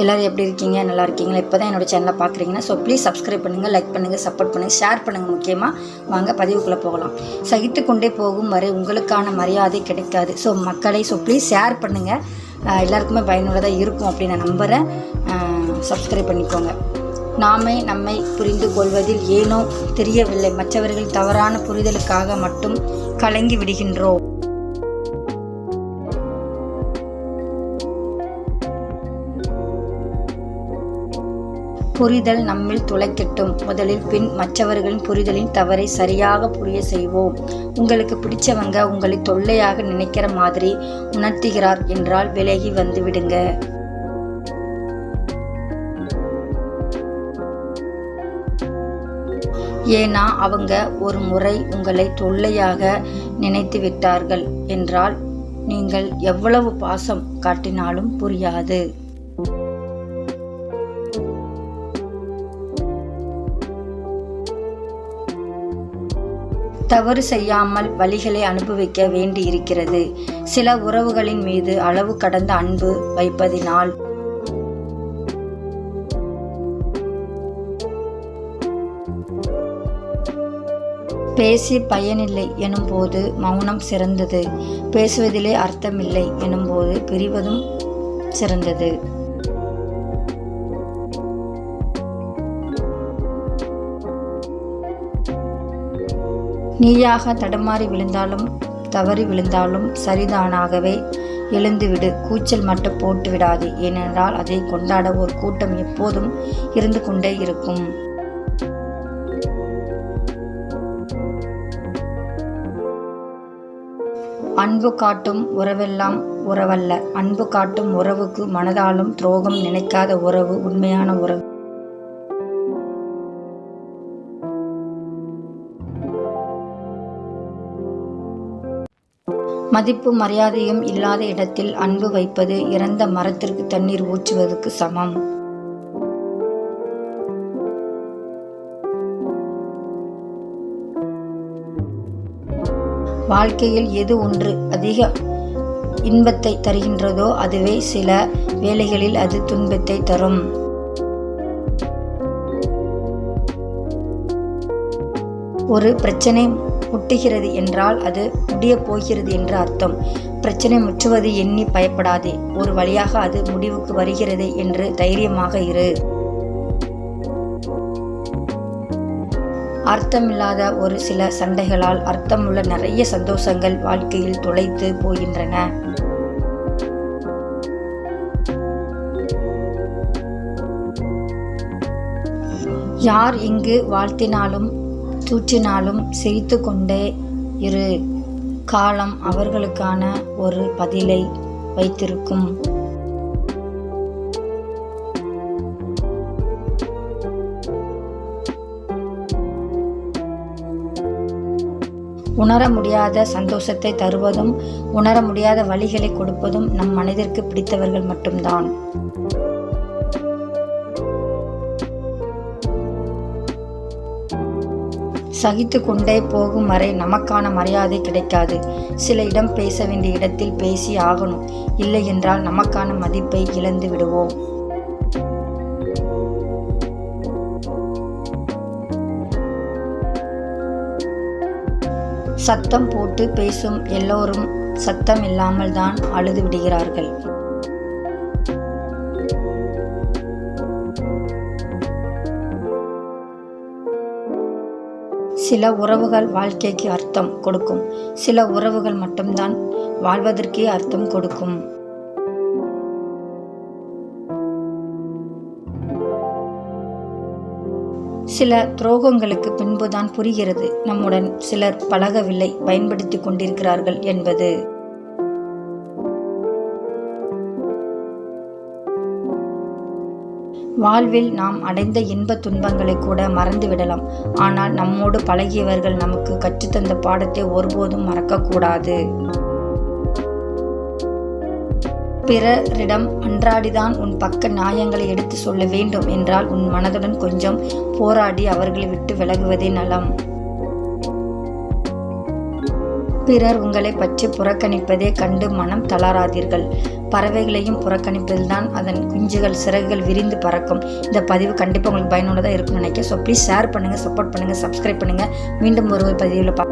எல்லோரும் எப்படி இருக்கீங்க? நல்லா இருக்கீங்களா? இப்போ தான் என்னோட சேனலை பார்க்குறீங்கன்னா ஸோ ப்ளீஸ் சப்ஸ்கிரைப் பண்ணுங்கள் லைக் பண்ணுங்கள் சப்போர்ட் பண்ணுங்கள் ஷேர் பண்ணுங்கள் முக்கியமாக வாங்க பதிவுக்குள்ளே போகலாம். சகித்து கொண்டே போகும் வரை உங்களுக்கான மரியாதை கிடைக்காது. ஸோ மக்களை ஸோ ப்ளீஸ் ஷேர் பண்ணுங்கள் எல்லாருக்குமே பயனுள்ளதாக இருக்கும் அப்படின்னு நான் நம்புகிறேன் சப்ஸ்கிரைப் பண்ணிக்கோங்க. நாமே நம்மை புரிந்து கொள்வதில் ஏனோ தெரியவில்லை. மற்றவர்கள் தவறான புரிதலுக்காக மட்டும் கலங்கி விடுகின்றோம். புரிதல் நம்மில் துளைக்கட்டும். முதலில் பின் மற்றவர்களின் புரிதலின் தவறை சரியாக புரிய செய்வோம். உங்களுக்கு பிடிச்சவங்க உங்களை தொல்லையாக நினைக்கிற மாதிரி உணர்த்துகிறார் என்றால் விலகி வந்து விடுங்க. ஏன்னா அவங்க ஒரு முறை உங்களை தொல்லையாக நினைத்து விட்டார்கள் என்றால் நீங்கள் எவ்வளவு பாசம் காட்டினாலும் புரியாது. தவறு செய்யாமல் வழிகளை அனுபவிக்க வேண்டியிருக்கிறது. சில உறவுகளின் மீது அளவு கடந்த அன்பு வைப்பதினால். பேசி பயனில்லை எனும்போது மௌனம் சிறந்தது. பேசுவதிலே அர்த்தமில்லை எனும்போது பிரிவதும் சிறந்தது. நீயாக தடுமாறி விழுந்தாலும் தவறி விழுந்தாலும் சரிதானாகவே எழுந்துவிடு. கூச்சல் மட்டும் போட்டு விடாது. ஏனென்றால் அதை கொண்டாட ஒரு கூட்டம் எப்போதும் இருந்து கொண்டே இருக்கும். அன்பு காட்டும் உறவெல்லாம் உறவல்ல. அன்பு காட்டும் உறவுக்கு மனதாலும் துரோகம் நினைக்காத உறவு உண்மையான உறவு. மதிப்பு மரியாதையும் இல்லாத இடத்தில் அன்பு வைப்பது இறந்த மரத்திற்கு தண்ணீர் ஊற்றுவதற்கு சமம். வாழ்க்கையில் எது ஒன்று அதிக இன்பத்தை தருகின்றதோ அதுவே சில வேளைகளில் அது துன்பத்தை தரும். ஒரு பிரச்சனை முட்டுகிறது என்றால் அது முடியப் போகிறது என்று அர்த்தம். பிரச்சனை முற்றுவது எண்ணி பயப்படாதே. ஒரு வழியாக அது முடிவுக்கு வருகிறது என்று தைரியமாக இரு. அர்த்தமில்லாத ஒரு சில சண்டைகளால் அர்த்தமுள்ள நிறைய சந்தோஷங்கள் வாழ்க்கையில் தொலைத்து போகின்றன. யார் இங்கு வாழ்த்தினாலும் தூற்றினாலும் சிரித்து கொண்டே இரு. காலம் அவர்களுக்கான ஒரு பதிலை வைத்திருக்கும். உணர முடியாத சந்தோஷத்தை தருவதும் உணர முடியாத வழிகளை கொடுப்பதும் நம் மனதிற்கு பிடித்தவர்கள் மட்டும்தான். சகித்து கொண்டே போகும் வரை நமக்கான மரியாதை கிடைக்காது. சில இடம் பேச வேண்டிய இடத்தில் பேசி ஆகணும். இல்லை என்றால் நமக்கான மதிப்பை இழந்து விடுவோம். சத்தம் போட்டு பேசும் எல்லோரும் சத்தம் இல்லாமல் தான் அழுது விடுகிறார்கள். சில உறவுகள் வாழ்க்கைக்கு அர்த்தம் கொடுக்கும். சில உறவுகள் மட்டும்தான் வாழ்வதற்கே அர்த்தம் கொடுக்கும். சில துரோகங்களுக்கு பின்புதான் புரிகிறது. நம்முடன் சிலர் பழகவில்லை பயன்படுத்தி கொண்டிருக்கிறார்கள் என்பது. வாழ்வில் நாம் அடைந்த இன்ப துன்பங்களை கூட மறந்துவிடலாம். ஆனால் நம்மோடு பழகியவர்கள் நமக்கு கற்றுத்தந்த பாடத்தை ஒருபோதும் மறக்கக்கூடாது. பிறரிடம் அன்றாடிதான் உன் பக்க நியாயங்களை எடுத்து சொல்ல வேண்டும் என்றால் உன் மனதுடன் கொஞ்சம் போராடி அவர்களை விட்டு விலகுவதே நலம். பிறர் உங்களை பற்றி புறக்கணிப்பதை கண்டு மனம் தளராதீர்கள். பறவைகளையும் புறக்கணிப்பதில்தான் அதன் குஞ்சுகள் சிறகுகள் விரிந்து பறக்கும். இந்த பதிவு கண்டிப்பாக உங்களுக்கு பயனுள்ளதாக இருக்கும்னு நினைக்கிறேன். ஸோ ப்ளீஸ் ஷேர் பண்ணுங்கள் சப்போர்ட் பண்ணுங்கள் சப்ஸ்கிரைப் பண்ணுங்கள் மீண்டும் ஒரு பதிவில் பா